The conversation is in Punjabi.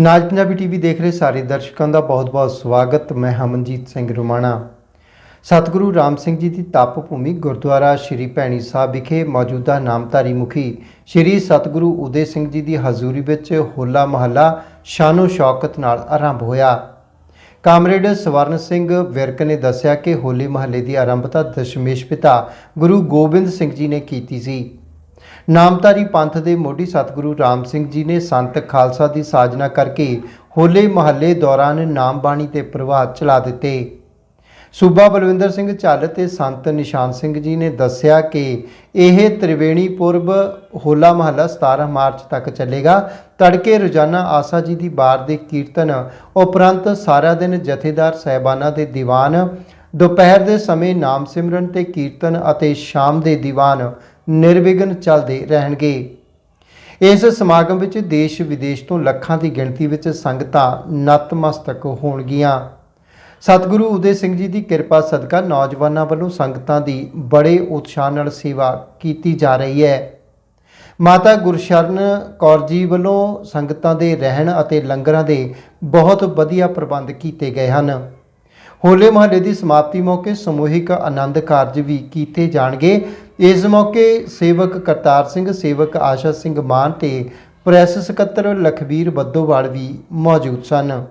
ਨਾਜ ਪੰਜਾਬੀ ਟੀਵੀ ਦੇਖ ਰਹੇ ਸਾਰੇ ਦਰਸ਼ਕਾਂ ਦਾ ਬਹੁਤ-ਬਹੁਤ ਸਵਾਗਤ। ਮੈਂ ਹਮਨਜੀਤ ਸਿੰਘ ਰੁਮਾਣਾ। ਸਤਿਗੁਰੂ ਰਾਮ ਸਿੰਘ ਜੀ ਦੀ ਤਪ ਭੂਮੀ ਗੁਰਦੁਆਰਾ ਸ਼੍ਰੀ ਭੈਣੀ ਸਾਹਿਬ ਵਿਖੇ ਮੌਜੂਦਾ ਨਾਮਧਾਰੀ ਮੁਖੀ ਸ਼੍ਰੀ ਸਤਿਗੁਰੂ ਉਦੇ ਸਿੰਘ ਜੀ ਦੀ ਹਜ਼ੂਰੀ ਵਿੱਚ ਹੋਲਾ ਮਹੱਲਾ ਸ਼ਾਨੋ ਸ਼ੌਕਤ ਨਾਲ ਆਰੰਭ ਹੋਇਆ। ਕਾਮਰੇਡ ਸਵਰਨ ਸਿੰਘ ਵਿਰਕ ਨੇ ਦੱਸਿਆ ਕਿ ਹੋਲੇ ਮਹੱਲੇ ਦੀ ਆਰੰਭਤਾ ਦਸ਼ਮੇਸ਼ ਪਿਤਾ ਗੁਰੂ ਗੋਬਿੰਦ ਸਿੰਘ ਜੀ ਨੇ ਕੀਤੀ ਸੀ। ਨਾਮਧਾਰੀ ਪੰਥ ਦੇ ਮੋਢੀ ਸਤਿਗੁਰੂ ਰਾਮ ਸਿੰਘ ਜੀ ਨੇ ਸੰਤ ਖਾਲਸਾ ਦੀ ਸਾਜਨਾ ਕਰਕੇ ਹੋਲੇ ਮਹੱਲੇ ਦੌਰਾਨ ਨਾਮ ਬਾਣੀ ਤੇ ਪ੍ਰਵਾਹ ਚਲਾ ਦਿੱਤੇ। ਸੂਬਾ ਬਲਵਿੰਦਰ ਸਿੰਘ ਝੱਲ ਤੇ ਸੰਤ ਨਿਸ਼ਾਨ ਸਿੰਘ ਜੀ ਨੇ ਦੱਸਿਆ ਕਿ ਇਹ ਤ੍ਰਿਵੇਣੀ ਪੁਰਬ ਹੋਲਾ ਮਹੱਲਾ 17 ਮਾਰਚ ਤੱਕ ਚੱਲੇਗਾ। ਤੜਕੇ ਰੋਜ਼ਾਨਾ ਆਸਾ ਜੀ ਦੀ ਬਾਰ ਦੇ ਕੀਰਤਨ, ਉਪਰੰਤ ਸਾਰਾ ਦਿਨ ਜਥੇਦਾਰ ਸਹਿਬਾਨਾਂ ਦੇ ਦੀਵਾਨ ਦੁਪਹਿਰ ਦੇ ਸਮੇਂ ਨਾਮ ਸਿਮਰਨ ਤੇ ਕੀਰਤਨ ਅਤੇ ਸ਼ਾਮ ਦੇ ਦੀਵਾਨ ਨਿਰਵਿਘਨ ਚੱਲਦੇ ਰਹਿਣਗੇ। ਇਸ ਸਮਾਗਮ ਵਿੱਚ ਦੇਸ਼ ਵਿਦੇਸ਼ ਤੋਂ ਲੱਖਾਂ ਦੀ ਗਿਣਤੀ ਵਿੱਚ ਸੰਗਤਾਂ ਨਤਮਸਤਕ ਹੋਣਗੀਆਂ। ਸਤਿਗੁਰੂ ਉਦੇ ਸਿੰਘ ਜੀ ਦੀ ਕਿਰਪਾ ਸਦਕਾ ਨੌਜਵਾਨਾਂ ਵੱਲੋਂ ਸੰਗਤਾਂ ਦੀ ਬੜੇ ਉਤਸ਼ਾਹ ਨਾਲ ਸੇਵਾ ਕੀਤੀ ਜਾ ਰਹੀ ਹੈ। ਮਾਤਾ ਗੁਰਸ਼ਰਨ ਕੌਰ ਜੀ ਵੱਲੋਂ ਸੰਗਤਾਂ ਦੇ ਰਹਿਣ ਅਤੇ ਲੰਗਰਾਂ ਦੇ ਬਹੁਤ ਵਧੀਆ ਪ੍ਰਬੰਧ ਕੀਤੇ ਗਏ ਹਨ। ਹੋਲੇ ਮਹੱਲੇ ਦੀ ਸਮਾਪਤੀ ਮੌਕੇ ਸਮੂਹਿਕ ਆਨੰਦ ਕਾਰਜ ਵੀ ਕੀਤੇ ਜਾਣਗੇ। ਇਸ ਮੌਕੇ ਸੇਵਕ ਕਰਤਾਰ ਸਿੰਘ, ਸੇਵਕ ਆਸ਼ਾ ਸਿੰਘ ਮਾਨ ਤੇ ਪ੍ਰੈਸ ਸਕੱਤਰ ਲਖਬੀਰ ਬੱਦੋਵਾਲ ਵੀ ਮੌਜੂਦ ਸਨ।